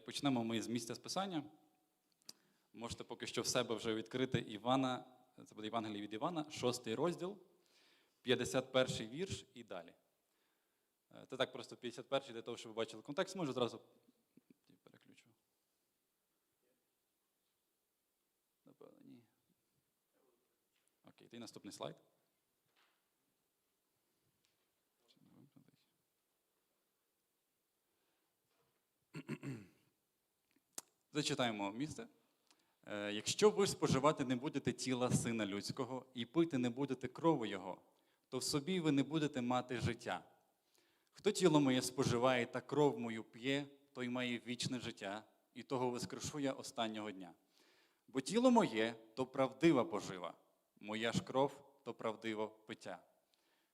Почнемо ми з місця списання. Можете поки що в себе вже відкрити Івана, це буде Євангеліє від Івана, шостий розділ, 51 вірш і далі. Е, Це так просто 51 для того, щоб ви бачили контекст. Може зразу переключу. Ні. Окей, ти наступний слайд. Зачитаємо місце. Е, Якщо ви споживати не будете тіла сина людського і пити не будете крови Його, то в собі ви не будете мати життя. Хто тіло моє споживає та кров мою п'є, той має вічне життя, і того воскрешу я останнього дня. Бо тіло моє то правдива пожива, моя ж кров то правдиво пиття.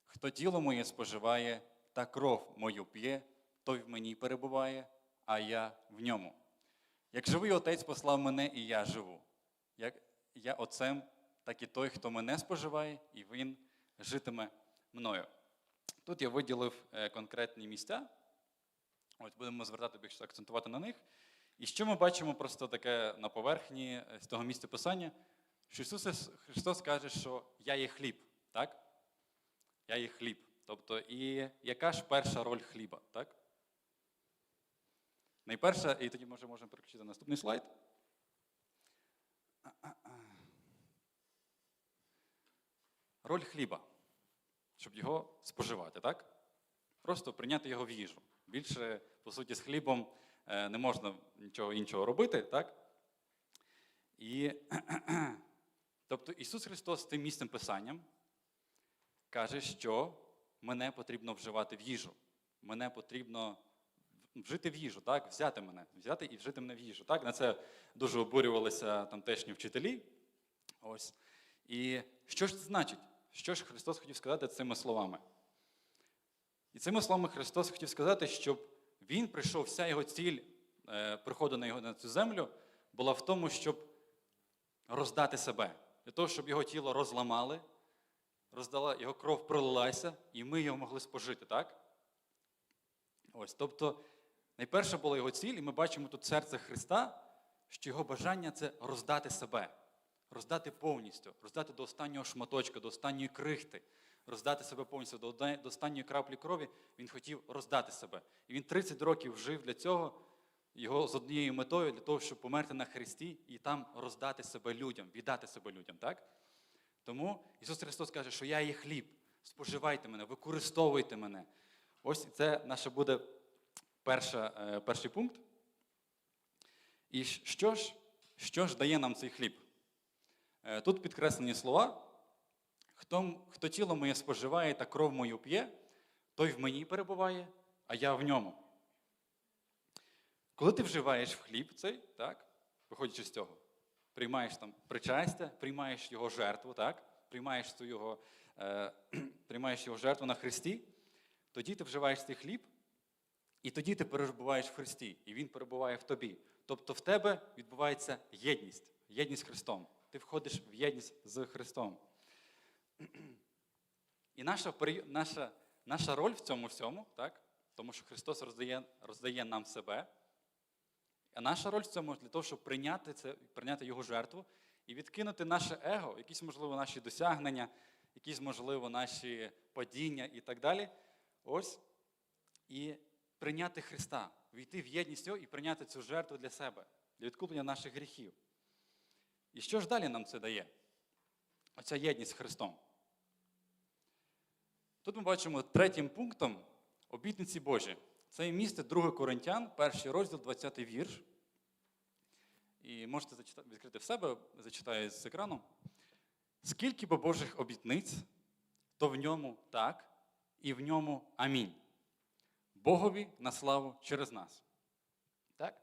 Хто тіло моє споживає та кров мою п'є, той в мені перебуває, а я в ньому. Як живий отець послав мене, і я живу. Як я отцем, так і той, хто мене споживає, і він житиме мною. Тут я виділив е, конкретні місця. Ось будемо звертати більше акцентувати на них. І що ми бачимо просто таке на поверхні е, з того місця писання, що Ісус Христос каже, що я є хліб, так? Я є хліб. Тобто, і яка ж перша роль хліба, так? Найперше, і тоді може можемо переключити на наступний слайд. Роль хліба, щоб його споживати, так? Просто прийняти його в їжу. Більше, по суті, з хлібом е, не можна нічого іншого робити, так? І, тобто Ісус Христос з тим місцем Писанням каже, що мене потрібно вживати в їжу. Мене потрібно вжити в їжу, так? Взяти мене, взяти і вжити мене в їжу. Так? На це дуже обурювалися тамтешні вчителі. Ось. І що ж це значить? Що ж Христос хотів сказати цими словами? І цими словами Христос хотів сказати, щоб Він прийшов, вся його ціль е, приходу на його на цю землю була в тому, щоб роздати себе, для того, щоб його тіло розламали, роздала, його кров пролилася, і ми його могли спожити, так? Ось, тобто, найперша була його ціль, і ми бачимо тут серце Христа, що його бажання це роздати себе, роздати повністю, роздати до останнього шматочка, до останньої крихти, роздати себе повністю до останньої краплі крові. Він хотів роздати себе. І він 30 років жив для цього, його з однією метою, для того, щоб померти на Христі і там роздати себе людям, віддати себе людям. так? Тому Ісус Христос каже, що я є хліб, споживайте мене, використовуйте мене. Ось це наше буде перша, е, перший пункт. І що ж, що ж дає нам цей хліб? Е, Тут підкреслені слова. Хто, хто тіло моє споживає та кров мою п'є, той в мені перебуває, а я в ньому. Коли ти вживаєш в хліб цей, так, виходячи з цього, приймаєш там причастя, приймаєш його жертву, так, приймаєш, цю його, е, приймаєш його жертву на Христі, тоді ти вживаєш цей хліб, і тоді ти перебуваєш в Христі, і Він перебуває в тобі. Тобто в тебе відбувається єдність, єдність з Христом. Ти входиш в єдність з Христом. І наша, наша, наша роль в цьому всьому, так? тому що Христос роздає, роздає нам себе. А наша роль в цьому для того, щоб прийняти це, прийняти Його жертву і відкинути наше его, якісь, можливо, наші досягнення, якісь, можливо, наші падіння і так далі. Ось. І прийняти Христа, війти в єдність Його і прийняти цю жертву для себе, для відкуплення наших гріхів. І що ж далі нам це дає? Оця єдність з Христом. Тут ми бачимо третім пунктом обітниці Божі. Це є місце 2 Коринтян, перший розділ, 20 вірш. І можете зачитати, відкрити в себе, зачитаю з екрану. Скільки бо Божих обітниць, то в ньому так, і в ньому амінь. Богові на славу через нас. Так?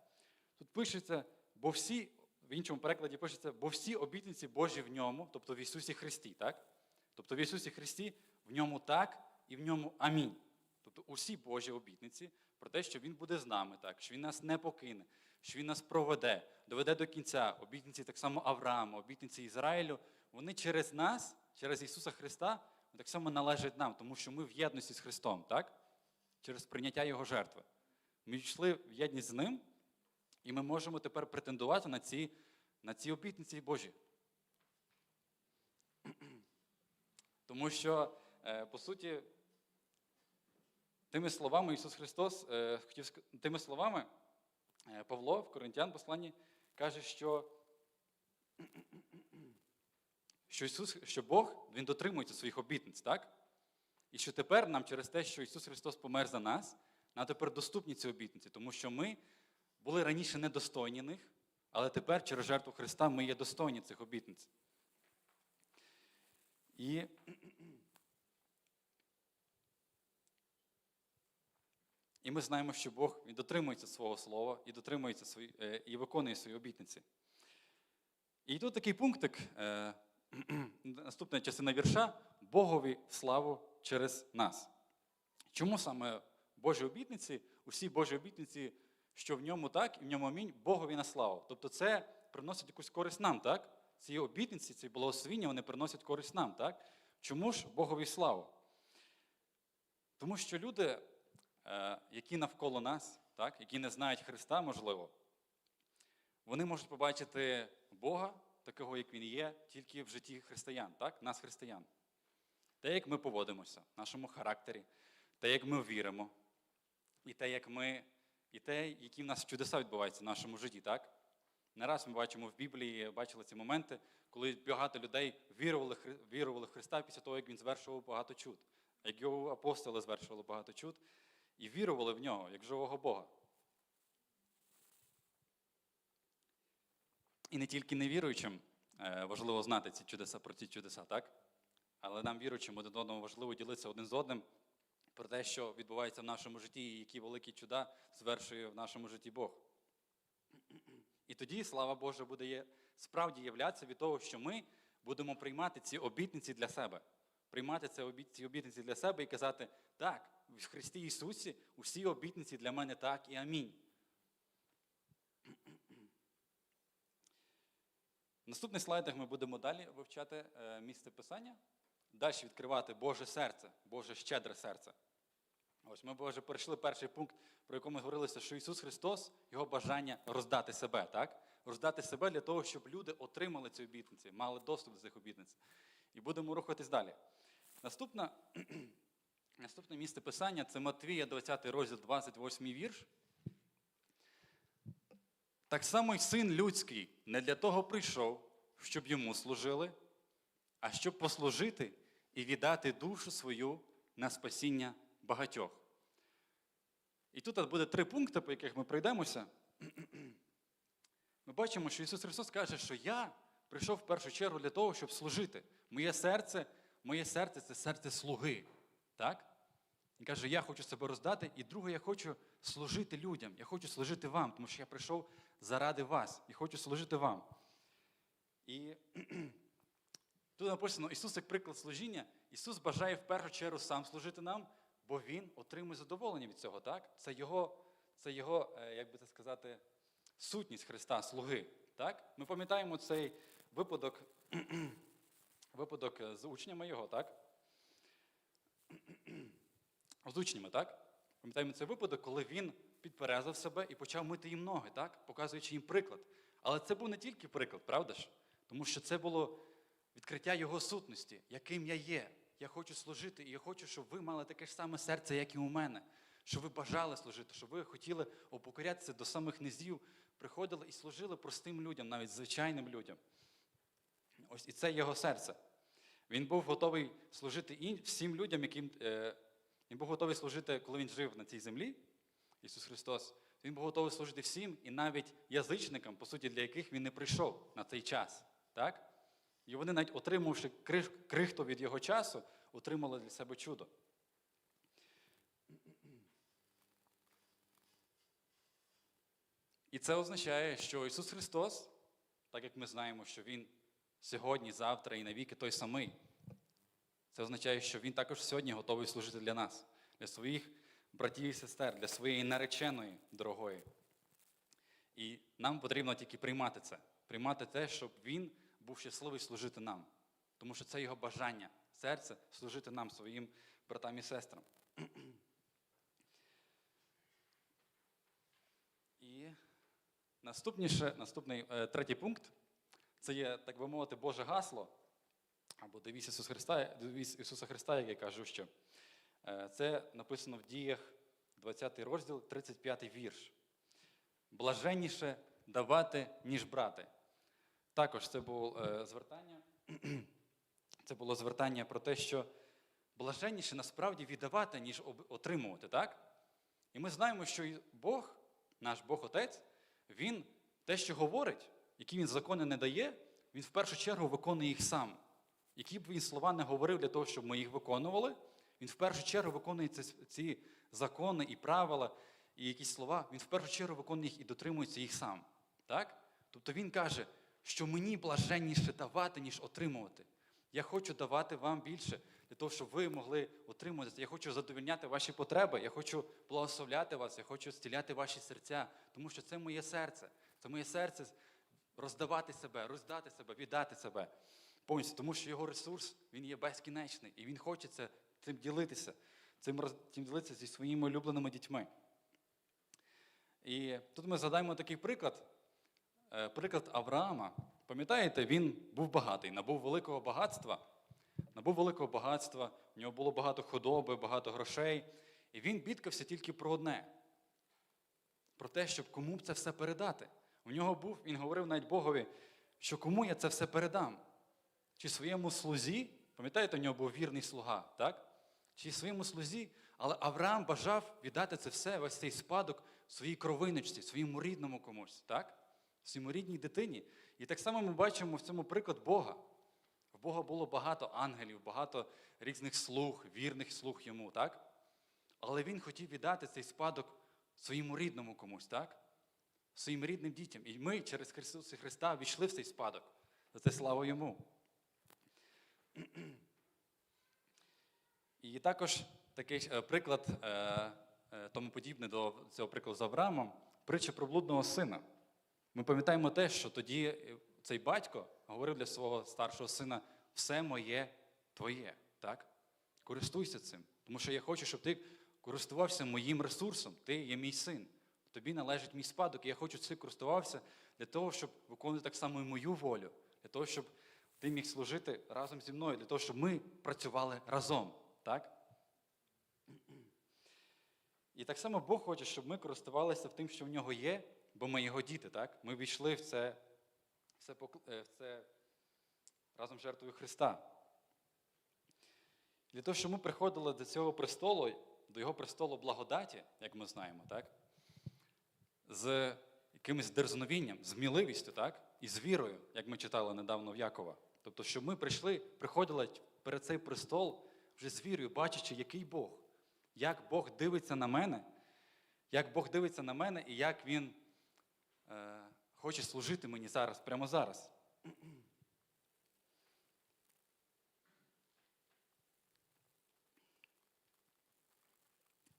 Тут пишеться, бо всі, в іншому перекладі пишеться, бо всі обітниці Божі в ньому, тобто в Ісусі Христі. Так? Тобто в Ісусі Христі в ньому так і в ньому амінь. Тобто усі Божі обітниці про те, що Він буде з нами, так, що Він нас не покине, що Він нас проведе, доведе до кінця. Обітниці так само Авраама, обітниці Ізраїлю, вони через нас, через Ісуса Христа, так само належать нам, тому що ми в єдності з Христом, так? Через прийняття Його жертви. Ми йшли в єдність з Ним, І ми можемо тепер претендувати на ці, на ці обітниці Божі. Тому що, е, по суті, тими словами Ісус Христос е, хотів тими словами е, Павло в Коринтян посланні каже, що, що Ісус, що Бог Він дотримується своїх обітниць, так? І що тепер нам через те, що Ісус Христос помер за нас, нам тепер доступні ці обітниці, тому що ми були раніше недостойні них, але тепер через жертву Христа ми є достойні цих обітниць. І І ми знаємо, що Бог він дотримується свого слова і дотримується свої, е, і виконує свої обітниці. І тут такий пунктик, е, наступна частина вірша Богові славу через нас. Чому саме Божі обітниці, усі Божі обітниці, що в ньому так і в ньому амінь, Богові на славу. Тобто це приносить якусь користь нам, так? Ці обітниці, ці благословіння, вони приносять користь нам, так? Чому ж Богові славу? Тому що люди, е, які навколо нас, так, які не знають Христа, можливо, вони можуть побачити Бога, такого, як Він є, тільки в житті християн, так? нас, християн. Те, як ми поводимося, в нашому характері, те, як ми віримо, і те, як ми, і те, які в нас чудеса відбуваються в нашому житті, так? Не раз ми бачимо в Біблії, бачили ці моменти, коли багато людей вірували, вірували в Христа після того, як він звершував багато чуд. Як його апостоли звершували багато чуд, і вірували в нього, як живого Бога. І не тільки невіруючим е, важливо знати ці чудеса про ці чудеса, так? Але нам, віруючим, один одному важливо ділитися один з одним про те, що відбувається в нашому житті, і які великі чуда звершує в нашому житті Бог. І тоді слава Божа буде справді являтися від того, що ми будемо приймати ці обітниці для себе. Приймати ці обітниці для себе і казати, так, в Христі Ісусі усі обітниці для мене так і амінь. В наступних слайдах ми будемо далі вивчати е, місце Писання, далі відкривати Боже серце, Боже щедре серце. Ось ми вже перейшли перший пункт, про який ми говорилися, що Ісус Христос, Його бажання роздати себе, так? Роздати себе для того, щоб люди отримали ці обітниці, мали доступ до цих обітниць. І будемо рухатись далі. Наступна, наступне місце Писання це Матвія, 20 розділ, 28 вірш. Так само й син людський не для того прийшов, щоб йому служили, а щоб послужити і віддати душу свою на спасіння багатьох. І тут буде три пункти, по яких ми пройдемося. Ми бачимо, що Ісус Христос каже, що я прийшов в першу чергу для того, щоб служити. Моє серце, моє серце це серце слуги. Так? Він каже, я хочу себе роздати, і друге, я хочу служити людям, я хочу служити вам, тому що я прийшов заради вас і хочу служити вам. І тут написано, Ісус як приклад служіння, Ісус бажає в першу чергу сам служити нам, бо Він отримує задоволення від цього. так? Це Його, це його е, як би це сказати, сутність Христа, слуги. Так? Ми пам'ятаємо цей випадок, випадок з учнями Його, так? з учнями, так? Пам'ятаємо цей випадок, коли він підперезав себе і почав мити їм ноги, так? показуючи їм приклад. Але це був не тільки приклад, правда ж? Тому що це було відкриття його сутності, яким я є. Я хочу служити, і я хочу, щоб ви мали таке ж саме серце, як і у мене. Щоб ви бажали служити, щоб ви хотіли опокорятися до самих низів, приходили і служили простим людям, навіть звичайним людям. Ось і це його серце. Він був готовий служити всім людям, яким е, він був готовий служити, коли він жив на цій землі, Ісус Христос. Він був готовий служити всім і навіть язичникам, по суті, для яких він не прийшов на цей час. Так? І вони, навіть отримавши крих- крихту від його часу, отримали для себе чудо. І це означає, що Ісус Христос, так як ми знаємо, що Він сьогодні, завтра і навіки той самий, це означає, що Він також сьогодні готовий служити для нас, для своїх братів і сестер, для своєї нареченої дорогої. І нам потрібно тільки приймати це, приймати те, щоб Він був щасливий служити нам. Тому що це його бажання, серце служити нам, своїм братам і сестрам. І наступніше, наступний е, третій пункт це є, так би мовити, Боже гасло, або девіз Ісуса Христа, Ісуса Христа, як я кажу, що е, це написано в діях 20 розділ, 35 вірш. Блаженніше давати, ніж брати. Також це було е, звертання. Це було звертання про те, що блаженніше насправді віддавати, ніж отримувати, так? І ми знаємо, що Бог, наш Бог Отець, Він те, що говорить, які він закони не дає, він в першу чергу виконує їх сам. Які б він слова не говорив для того, щоб ми їх виконували, він в першу чергу виконує ці, закони і правила, і якісь слова, він в першу чергу виконує їх і дотримується їх сам. Так? Тобто він каже, що мені блаженніше давати, ніж отримувати. Я хочу давати вам більше для того, щоб ви могли отримувати. Я хочу задовільняти ваші потреби, я хочу благословляти вас, я хочу зціляти ваші серця, тому що це моє серце. Це моє серце роздавати себе, роздати себе, віддати себе повністю, тому що його ресурс він є безкінечний, і він хоче це, цим ділитися, цим, роз- ділитися зі своїми улюбленими дітьми. І тут ми згадаємо такий приклад. Е, Приклад Авраама. Пам'ятаєте, він був багатий, набув великого багатства. Набув великого багатства, в нього було багато худоби, багато грошей. І він бідкався тільки про одне: про те, щоб кому це все передати. У нього був, він говорив навіть Богові, що кому я це все передам? Чи своєму слузі, пам'ятаєте, у нього був вірний слуга, так? Чи своєму слузі, але Авраам бажав віддати це все, весь цей спадок своїй кровиночці, своєму рідному комусь, так? Своєму рідній дитині. І так само ми бачимо в цьому приклад Бога. В Бога було багато ангелів, багато різних слуг, вірних слуг йому, так? Але він хотів віддати цей спадок своєму рідному комусь, так? Своїм рідним дітям. І ми через Христуса Христа війшли в цей спадок. За це слава йому. І також такий е, приклад, е, е, тому подібний до цього прикладу з Авраамом, притча про блудного сина. Ми пам'ятаємо те, що тоді е, цей батько говорив для свого старшого сина: все моє твоє. Так? Користуйся цим. Тому що я хочу, щоб ти користувався моїм ресурсом. Ти є мій син. Тобі належить мій спадок, і я хочу цим користувався для того, щоб виконувати так само і мою волю, для того, щоб ти міг служити разом зі мною, для того, щоб ми працювали разом. Так? І так само Бог хоче, щоб ми користувалися тим, що в нього є, бо ми його діти, так? Ми війшли в це, в це, е, в це разом з жертвою Христа. Для того, щоб ми приходили до цього престолу, до його престолу благодаті, як ми знаємо, так? з якимось дерзновінням, з міливістю, так? і з вірою, як ми читали недавно в Якова. Тобто, щоб ми прийшли, приходили перед цей престол вже з вірою, бачачи, який Бог, як Бог дивиться на мене, як Бог дивиться на мене і як Він хоче служити мені зараз, прямо зараз.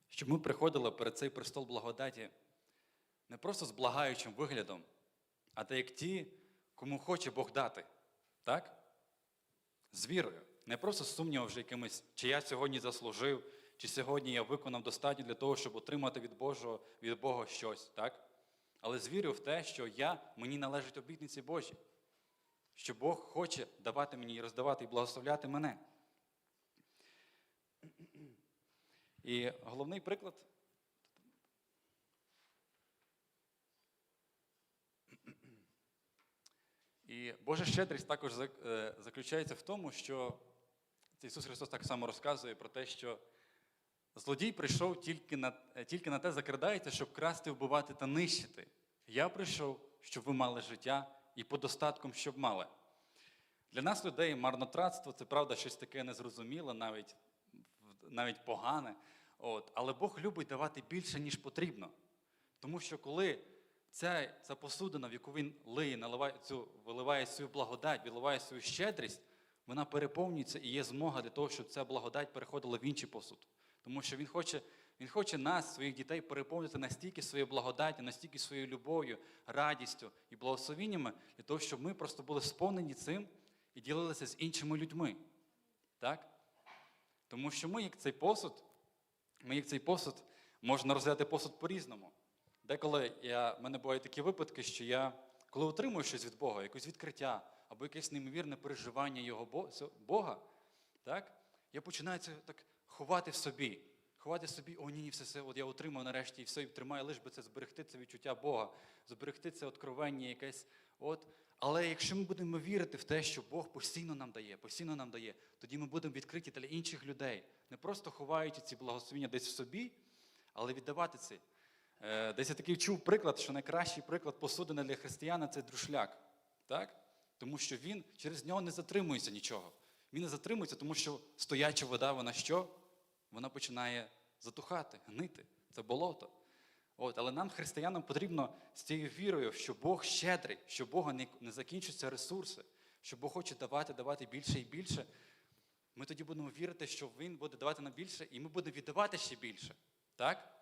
Щоб ми приходили перед цей престол благодаті не просто з благаючим виглядом, а те, як ті, кому хоче Бог дати. Так? З вірою. Не просто з вже якимось, чи я сьогодні заслужив, чи сьогодні я виконав достатньо для того, щоб отримати від Божого, від Бога щось. Так? Але з вірою в те, що я, мені належать обітниці Божі. Що Бог хоче давати мені і роздавати, і благословляти мене. І головний приклад І Божа щедрість також е, заключається в тому, що Ісус Христос так само розказує про те, що злодій прийшов тільки на, е, тільки на те закрадається, щоб красти, вбивати та нищити. Я прийшов, щоб ви мали життя і по достаткам, щоб мали. Для нас, людей, марнотратство це правда щось таке незрозуміле, навіть, навіть погане. От. Але Бог любить давати більше, ніж потрібно. Тому що коли ця, ця посудина, в яку він лиє, наливає цю, виливає свою благодать, виливає свою щедрість, вона переповнюється і є змога для того, щоб ця благодать переходила в інший посуд. Тому що він хоче, він хоче нас, своїх дітей, переповнити настільки своєю благодаті, настільки своєю любов'ю, радістю і благословіннями, для того, щоб ми просто були сповнені цим і ділилися з іншими людьми. Так? Тому що ми, як цей посуд, ми, як цей посуд, можна розглядати посуд по-різному. Деколи я, в мене бувають такі випадки, що я, коли отримую щось від Бога, якесь відкриття або якесь неймовірне переживання його Бога, так, я починаю це так ховати в собі. Ховати собі, о ні, ні, все, все, от я отримав нарешті і все, і тримаю, лиш би це зберегти це відчуття Бога, зберегти це откровення якесь. От. Але якщо ми будемо вірити в те, що Бог постійно нам дає, постійно нам дає, тоді ми будемо відкриті для інших людей, не просто ховаючи ці благословення десь в собі, але віддавати це. Е, Десь я такий чув приклад, що найкращий приклад посудини для християна це друшляк. Так? Тому що він через нього не затримується нічого. Він не затримується, тому що стояча вода, вона що? Вона починає затухати, гнити. Це болото. От, але нам, християнам, потрібно з цією вірою, що Бог щедрий, що Бога не, не закінчуються ресурси, що Бог хоче давати, давати більше і більше. Ми тоді будемо вірити, що Він буде давати нам більше, і ми будемо віддавати ще більше. Так?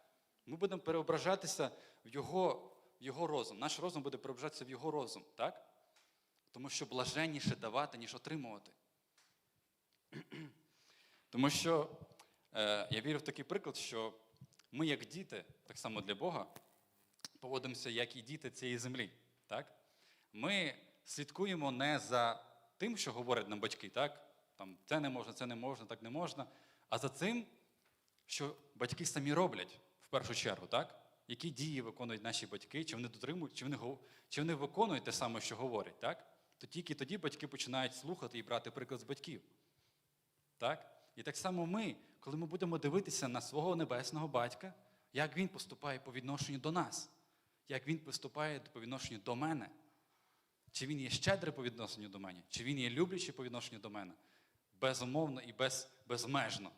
Ми будемо переображатися в Його, в його розум. Наш розум буде переображатися в Його розум. Так? Тому що блаженніше давати, ніж отримувати. Тому що е, я вірю в такий приклад, що ми, як діти, так само для Бога, поводимося, як і діти цієї землі. Так? Ми слідкуємо не за тим, що говорять нам батьки, так? Там, це не можна, це не можна, так не можна, а за цим, що батьки самі роблять в першу чергу, так? Які дії виконують наші батьки, чи вони дотримують, чи вони, чи вони виконують те саме, що говорять, так? То тільки тоді батьки починають слухати і брати приклад з батьків. Так? І так само ми, коли ми будемо дивитися на свого небесного батька, як він поступає по відношенню до нас, як він поступає по відношенню до мене, чи він є щедрий по відношенню до мене, чи він є люблячий по відношенню до мене, безумовно і без, безмежно.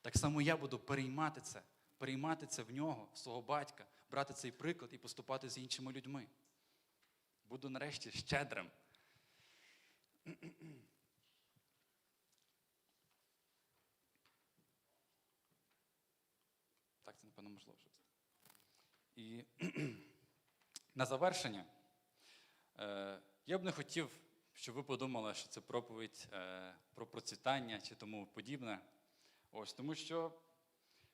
Так само я буду переймати це, переймати це в нього, в свого батька, брати цей приклад і поступати з іншими людьми. Буду нарешті щедрим. Так, це, напевно, можливо щось. І на завершення, е, я б не хотів, щоб ви подумали, що це проповідь е, про процвітання чи тому подібне. Ось, тому що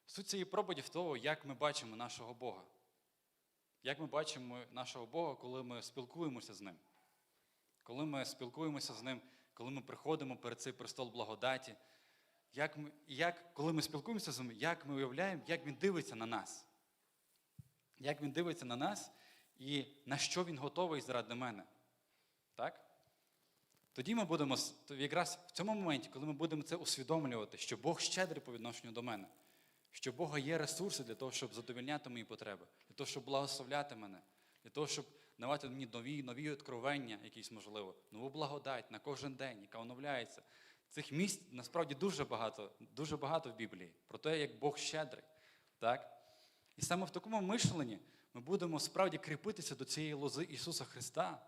суть цієї проповіді в тому, як ми бачимо нашого Бога. Як ми бачимо нашого Бога, коли ми спілкуємося з ним. Коли ми спілкуємося з ним, коли ми приходимо перед цей престол благодаті, як ми, як, коли ми спілкуємося з ним, як ми уявляємо, як він дивиться на нас. Як він дивиться на нас і на що він готовий заради мене. Так? Тоді ми будемо якраз в цьому моменті, коли ми будемо це усвідомлювати, що Бог щедрий по відношенню до мене, що в Бога є ресурси для того, щоб задовольняти мої потреби, для того, щоб благословляти мене, для того, щоб давати мені нові, нові откровення, якісь можливо, нову благодать на кожен день, яка оновляється. Цих місць насправді дуже багато, дуже багато в Біблії про те, як Бог щедрий. Так? І саме в такому мишленні ми будемо справді кріпитися до цієї лози Ісуса Христа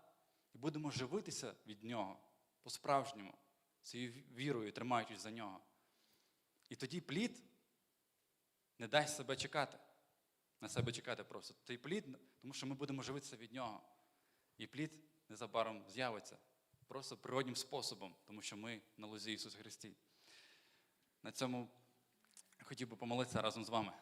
і будемо живитися від Нього по-справжньому, цією вірою, тримаючись за нього. І тоді плід не дай себе чекати. На себе чекати просто. Той плід, тому що ми будемо живитися від нього. І плід незабаром з'явиться. Просто природнім способом, тому що ми на лозі Ісус Христі. На цьому хотів би помолитися разом з вами.